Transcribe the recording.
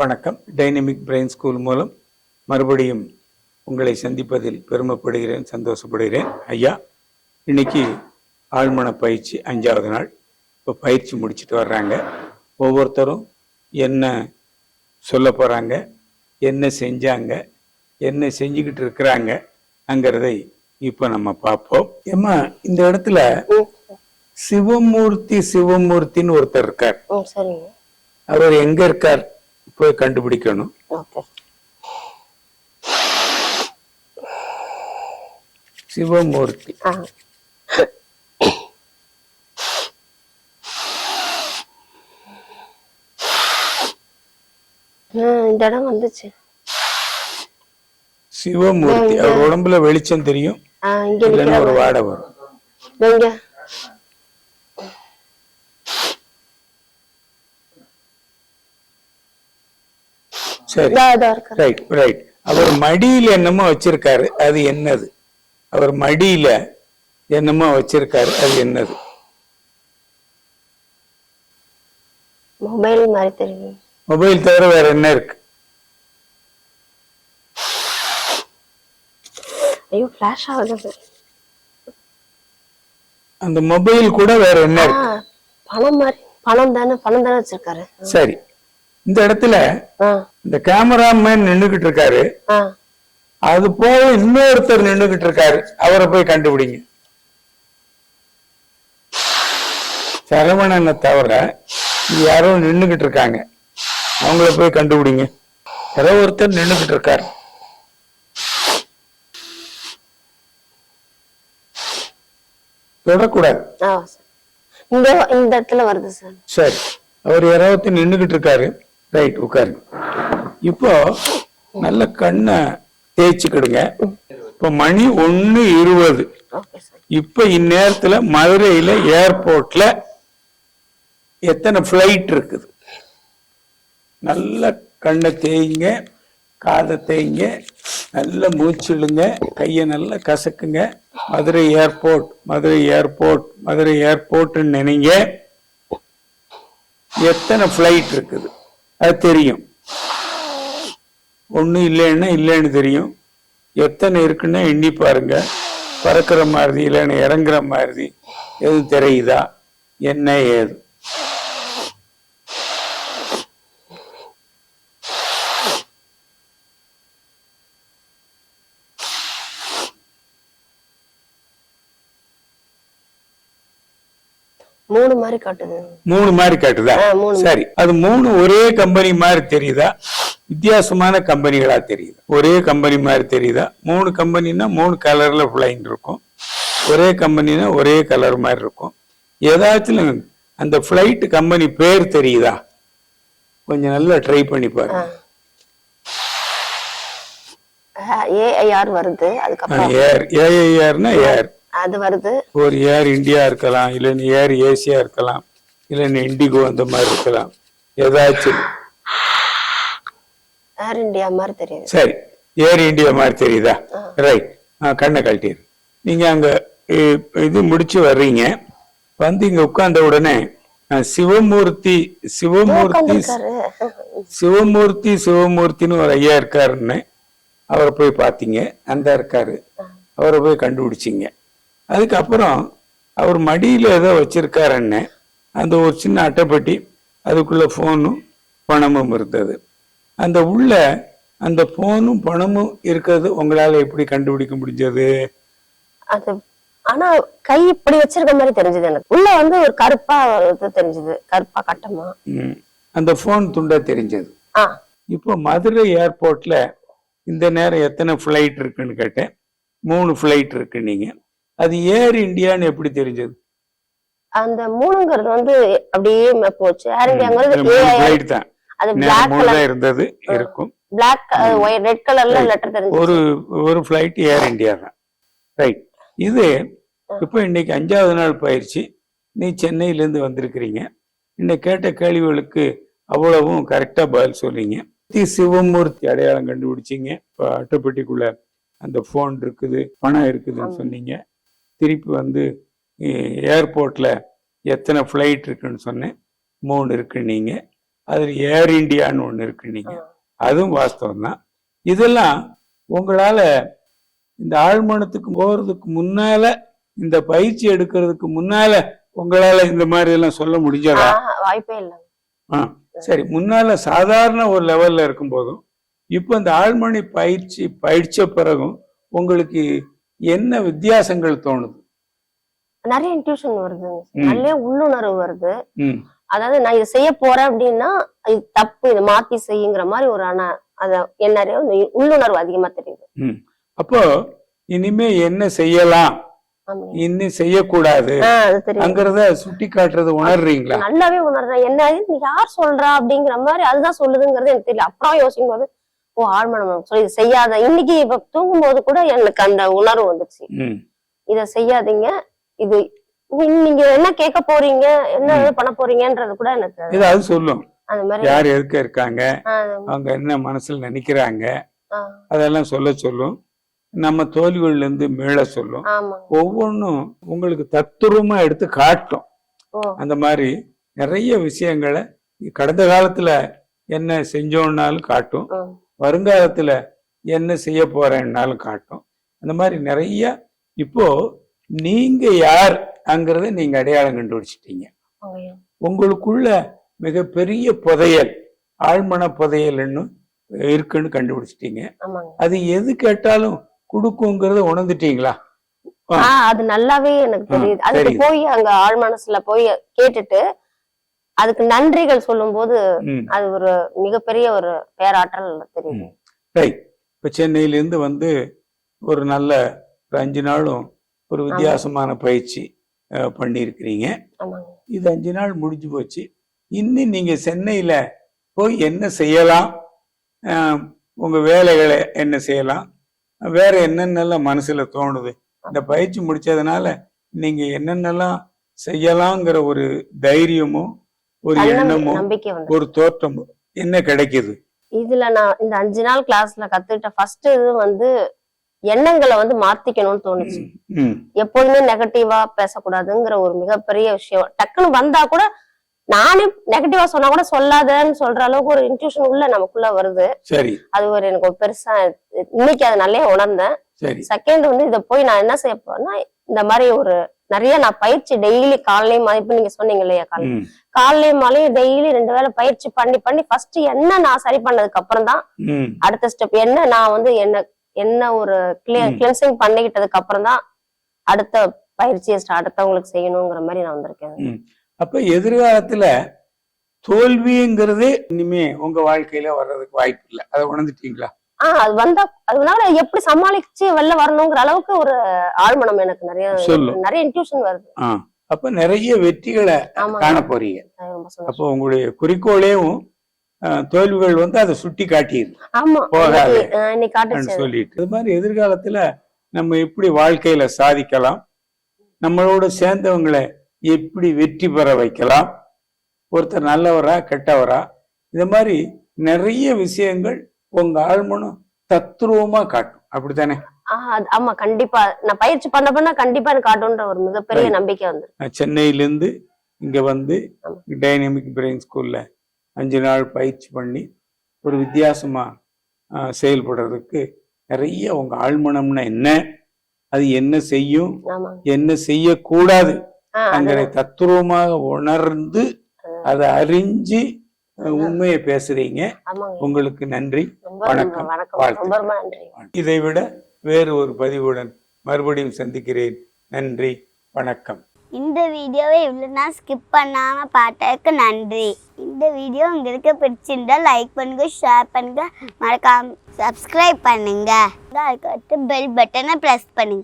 வணக்கம். Dynamic brain school மூலம் மறுபடியும் உங்களை சந்திப்பதில் பெருமைப்படுகிறேன் சந்தோஷப்படுகிறேன். ஐயா இன்னைக்கு ஆழ்மன பயிற்சி அஞ்சாவது நாள். இப்போ பயிற்சி முடிச்சிட்டு வர்றாங்க. ஒவ்வொருத்தரும் என்ன சொல்ல போகிறாங்க என்ன செஞ்சாங்க என்ன செஞ்சுக்கிட்டு இருக்கிறாங்கங்கிறதை இப்போ நம்ம பார்ப்போம். ஏம்மா இந்த இடத்துல சிவமூர்த்தி சிவமூர்த்தின்னு ஒருத்தர் இருக்கார். அவர் எங்க இருக்கார்? போய் கண்டுபிடிக்கணும். ஓகே. சிவமூர்த்தி. ஆ. ஆ, இந்த இடம் வந்துச்சு. சிவமூர்த்தி. அவர் உடம்புல வெளிச்சம் தெரியும். இல்லைன்னா ஒரு வாடை வரும். சரி. ரைட் ரைட் அவர் மடியில என்னமோ வச்சிருக்காரு அது என்னது? அவர் மடியில என்னமோ வச்சிருக்காரு அது என்னது? மொபைல் மாதிரி தெரியும் மொபைல் தவிர வேற என்ன இருக்கு? ஐயோ ஃபிளாஷ் ஆகுது. அந்த மொபைல் கூட வேற என்ன இருக்கு? பணம் மாதிரி பணம் தானே பணம் தானே வச்சிருக்காரு. சரி. இந்த இடத்துல இந்த கேமராமேன் நின்னுகிட்டு இருக்காரு. அது போக இன்னொருத்தர் நின்னுகிட்டு இருக்காரு. அவரை போய் கண்டுபிடிங்க. சரவணனை தவிர யாரோ நின்னுகிட்டு இருக்காங்க. அவங்கள போய் கண்டுபிடிங்க. யாரோ ஒருத்தர் நின்னுகிட்டு இருக்காரு. தொடக்கூடாது. இந்த இடத்துல வருது சார். சரி. அவர் யாராவது நின்னுகிட்டு இருக்காரு. ரைட் உட்காருங்க இப்போ நல்ல கண்ணை தேய்ச்சிக்கிடுங்க. இப்போ மணி ஒன்று இருபது. இப்போ இந்நேரத்தில் மதுரையில் ஏர்போர்ட்டில் எத்தனை ஃப்ளைட் இருக்குது? நல்ல கண்ணை தேய்ங்க காதை தேய்ங்க நல்ல மூச்சிடுங்க கையை நல்லா கசக்குங்க. மதுரை ஏர்போர்ட் மதுரை ஏர்போர்ட் மதுரை ஏர்போர்ட்னு நினைங்க. எத்தனை ஃப்ளைட் இருக்குது? அது தெரியும். ஒன்றும் இல்லைன்னா இல்லைன்னு தெரியும். எத்தனை இருக்குன்னா எண்ணி பாருங்க. பறக்கிற மாதிரி இல்லைன்னு இறங்குற மாதிரி எதுவும் தெரியுதா? என்ன ஏது? மூணு மாதிரி காட்டுது. மூணு மாதிரி காட்டுதா. சரி அது மூணு ஒரே கம்பெனி மாதிரி தெரியுதா? வித்தியாசமான கம்பெனிகளா தெரியுது? ஒரே கம்பெனி மாதிரி தெரியுதா? மூணு கம்பெனினா மூணு கலர்ல ஃபிளைன் இருக்கும். ஒரே கம்பெனினா ஒரே கலர் மாதிரி இருக்கும். ஏதாச்சும் அந்த ஃபிளைட் கம்பெனி பேர் தெரியுதா? கொஞ்சம் நல்லா ட்ரை பண்ணி பாருங்க. ஏஐஆர் வருது அதுக்கப்புறம் ஏர் ஏஐஆர்னா ஏர் அது வருது. ஒரு ஏர் இந்தியா இருக்கலாம் இல்லைன்னு ஏர் ஏசியா இருக்கலாம் இல்லைன்னு இண்டிகோ அந்த மாதிரி இருக்கலாம். ஏதாச்சும். ஏர் இந்தியா மாதிரி தெரியுது. சரி ஏர் இந்தியா மாதிரி தெரியுதா? ரைட் கண்ணை கழட்டிடு. நீங்க அங்க இது முடிச்சு வர்றீங்க. வந்து இங்க உட்கார்ந்த உடனே சிவமூர்த்தி சிவமூர்த்தி சிவமூர்த்தி சிவமூர்த்தின்னு ஒரு ஐயா இருக்காருன்னு அவரை போய் பார்த்தீங்க. அந்த இருக்காரு. அவரை போய் கண்டுபிடிச்சிங்க. அதுக்கப்புறம் அவர் மடியில ஏதோ வச்சிருக்காருன்னு அந்த ஒரு சின்ன அட்டைப்பெட்டி அதுக்குள்ள போனும் பணமும் இருந்தது. அந்த உள்ள அந்த போனும் பணமும் இருக்கிறது உங்களால எப்படி கண்டுபிடிக்க முடிஞ்சது? அது ஆனா கை இப்படி வச்சிருக்க மாதிரி தெரிஞ்சது எனக்கு. உள்ள வந்து ஒரு கருப்பா தெரிஞ்சது கருப்பா கட்டமா. அந்த போன் துண்டா தெரிஞ்சது. இப்போ மதுரை ஏர்போர்ட்ல இந்த நேரம் எத்தனை ஃப்ளைட் இருக்குன்னு கேட்டேன். மூணு ஃப்ளைட் இருக்கு நீங்க. அது ஏர் இந்தியான்னு எப்படி தெரிஞ்சது? அந்த மூணுங்கிறது வந்து அப்படியே போச்சு. ஏர் இந்தியாங்கிறது தான். அது இருந்தது இருக்கும். பிளாக் ரெட் கலர்ல லெட்டர் தெரிஞ்சு ஒரு ஒரு ஃப்ளைட் ஏர் இந்தியா தான். ரைட் இது இப்போ இன்னைக்கு அஞ்சாவது நாள் பயிற்சி நீ சென்னையிலேருந்து வந்திருக்கிறீங்க. இன்னைக்கு கேட்ட கேள்விகளுக்கு அவ்வளவும் கரெக்டா பதில் சொன்னீங்க. தி சிவமூர்த்தி அடையாளம் கண்டுபிடிச்சீங்க. இப்போ அட்டைப்பெட்டிக்குள்ள அந்த ஃபோன் இருக்குது பணம் இருக்குதுன்னு சொன்னீங்க. திருப்பி வந்து ஏர்போர்ட்ல எத்தனை ஃப்ளைட் இருக்குன்னு சொன்னேன். மூணு இருக்கு நீங்க. அதில் ஏர் இந்தியான்னு ஒன்று இருக்கு நீங்க. அதுவும் வாஸ்தவம் தான் இதெல்லாம் உங்களால இந்த ஆழ்மனத்துக்கு போறதுக்கு முன்னால இந்த பயிற்சி எடுக்கிறதுக்கு முன்னால உங்களால இந்த மாதிரி எல்லாம் சொல்ல முடிஞ்சதா? வாய்ப்பே இல்லை. ஆ சரி. முன்னால சாதாரண ஒரு லெவல்ல இருக்கும் போதும் இப்போ இந்த ஆழ்மணி பயிற்சி பயிற்ச பிறகும் உங்களுக்கு என்ன வித்தியாசங்கள் தோணுது? நிறைய இன்ட்யூஷன் வருது. நிறைய உள்ளுணர்வு வருது. அதாவது நான் இதை செய்ய போறேன் அப்படின்னா இது தப்பு இதை மாத்தி செய்யுங்கிற மாதிரி ஒரு ஆனா அத என்ன நிறைய உள்ளுணர்வு அதிகமா தெரியுது. அப்போ இனிமே என்ன செய்யலாம். இன்னும் செய்யக்கூடாது. அங்கிறத சுட்டி காட்டுறது உணர்றீங்களா? நல்லாவே உணர்றேன். என்ன நீ யார் சொல்றா அப்படிங்கிற மாதிரி அதுதான் சொல்லுதுங்கிறது எனக்கு தெரியல. அப்புறம் யோசிக்கும் போது ஓ ஆழ்மனம் சொல்லி இது செய்யாத இன்னைக்கு இப்ப தூங்கும் போது கூட எனக்கு அந்த உணர்வு வந்துச்சு. இத செய்யாதீங்க. இது நீங்க என்ன கேட்க போறீங்க என்ன பண்ண போறீங்கன்றது கூட எனக்கு ஏதாவது சொல்லும். யார் எதுக்க இருக்காங்க அவங்க என்ன மனசுல நினைக்கிறாங்க அதெல்லாம் சொல்ல சொல்லும். நம்ம தோல்விகள்ல இருந்து மீள சொல்லும் ஒவ்வொன்றும் உங்களுக்கு தத்துரூபமா எடுத்து காட்டும். அந்த மாதிரி நிறைய விஷயங்களை கடந்த காலத்துல என்ன செஞ்சோம்னாலும் காட்டும். வருங்காலத்துல என்ன செய்ய போறேன்னாலும் காட்டும். அந்த மாதிரி நிறைய இப்போ நீங்க யார் அங்கிறத நீங்க அடையாளம் கண்டுபிடிச்சிட்டீங்க. உங்களுக்குள்ள மிகப்பெரிய புதையல் ஆழ்மன புதையல்னு இருக்குன்னு கண்டுபிடிச்சிட்டீங்க. அது எது கேட்டாலும் கொடுக்குங்கிறத உணர்ந்துட்டீங்களா? அது நல்லாவே எனக்கு தெரியுது. அதுக்கு. போய் அங்க ஆழ் மனசுல போய் கேட்டுட்டு அதுக்கு நன்றிகள் சொல்லும்போது அது ஒரு மிகப்பெரிய ஒரு பேராற்றல் தெரியுது. ரைட் இப்போ சென்னையிலேருந்து வந்து ஒரு நல்ல ஒரு அஞ்சு நாளும் ஒரு வித்தியாசமான பயிற்சி பண்ணியிருக்கிறீங்க. இது அஞ்சு நாள் முடிஞ்சு போச்சு. இன்னும் நீங்க சென்னையில போய் என்ன செய்யலாம்? உங்க வேலைகளை என்ன செய்யலாம்? வேற என்னென்னலாம் மனசுல தோணுது? இந்த பயிற்சி முடிச்சதுனால நீங்க என்னென்னலாம் செய்யலாங்கிற ஒரு தைரியமும் ஒரு வந்து ஒரு தோற்றமும் என்ன கிடைக்குது? இதுல நான் இந்த அஞ்சு நாள் கிளாஸ்ல கத்துக்கிட்ட ஃபர்ஸ்ட் இது வந்து எண்ணங்களை வந்து மாத்திக்கணும்னு தோணுச்சு. ம் எப்போதுமே நெகட்டிவா பேசக்கூடாதுங்கிற ஒரு மிகப்பெரிய விஷயம். டக்குன்னு வந்தா கூட நானே நெகட்டிவா சொன்னா கூட சொல்லாதன்னு சொல்ற அளவுக்கு ஒரு இன்ட்யூஷன் உள்ள நமக்குள்ள வருது. சரி. அது ஒரு எனக்கு ஒரு பெருசா இன்னைக்கு அதை நல்லா உணர்ந்தேன். செகண்ட் வந்து இதை போய் நான் என்ன செய்ய போறேன்னா இந்த மாதிரி ஒரு நிறைய நான் பயிற்சி டெய்லி காலையும் இப்ப நீங்க சொன்னீங்க இல்லையா காலை காலையும் மாலையும் டெய்லி ரெண்டு வேளை பயிற்சி பண்ணி பண்ணி ஃபர்ஸ்ட் என்ன நான் சரி பண்ணதுக்கு அப்புறம் தான் அடுத்த ஸ்டெப் என்ன நான் வந்து என்ன என்ன ஒரு. கிளென்சிங் பண்ணிக்கிட்டதுக்கு அப்புறம் தான் அடுத்த பயிற்சியை அடுத்தவங்களுக்கு செய்யணுங்கிற மாதிரி நான் வந்திருக்கேன். அப்ப எதிர்காலத்துல தோல்விங்கிறதே இனிமே உங்க வாழ்க்கையில வர்றதுக்கு வாய்ப்பு இல்லை. அதை உணர்ந்துட்டீங்களா? ஆஹ் அது வந்தா அதனால எப்படி சமாளிச்சு வெளில வரணுங்கிற அளவுக்கு ஒரு ஆழ்மனம் எனக்கு நிறைய. நிறைய இன்ட்யூஷன் வருது அப்ப நிறைய வெற்றிகளை. காண போறீங்க. அப்போ உங்களுடைய குறிக்கோளையும் தோல்விகள் வந்து அதை சுட்டி காட்டியது ஆமா போகாது. சொல்லிட்டு இது மாதிரி எதிர்காலத்துல நம்ம எப்படி வாழ்க்கையில சாதிக்கலாம் நம்மளோட சேர்ந்தவங்களை எப்படி வெற்றி பெற வைக்கலாம் ஒருத்தர் நல்லவரா கெட்டவரா இது மாதிரி நிறைய விஷயங்கள் உங்க ஆழ்மனம் தத்ரூபமா காட்டும். அப்படித்தானே? ஆமா கண்டிப்பா. நான் பயிற்சி பண்ண பண்ண கண்டிப்பா எனக்கு காட்டுன்ற ஒரு மிகப்பெரிய. நம்பிக்கை வந்து. நான் சென்னையிலேருந்து இங்க வந்து. டைனமிக் பிரெயின் ஸ்கூல்ல அஞ்சு நாள் பயிற்சி பண்ணி ஒரு வித்தியாசமா செயல்படுறதுக்கு நிறைய உங்க ஆழ்மனம்னா என்ன? அது என்ன செய்யும்? என்ன செய்யக்கூடாது? அது- தத்துருவமாக உணர்ந்து அதை அறிஞ்சு உண்மையை பேசுறீங்க. உங்களுக்கு நன்றி. வணக்கம். வாழ்த்து. இதை விட வேறு ஒரு பதிவுடன் மறுபடியும் சந்திக்கிறேன். நன்றி. வணக்கம். இந்த வீடியோவை இவ்வளோ நான் ஸ்கிப் பண்ணாமல் பார்த்ததுக்கு நன்றி. இந்த வீடியோ உங்களுக்கு பிடிச்சிருந்தா லைக் பண்ணுங்க ஷேர் பண்ணுங்க. மறக்காம சப்ஸ்கிரைப் பண்ணுங்க. அதுக்கடுத்து பெல் பட்டனை ப்ரெஸ் பண்ணுங்க.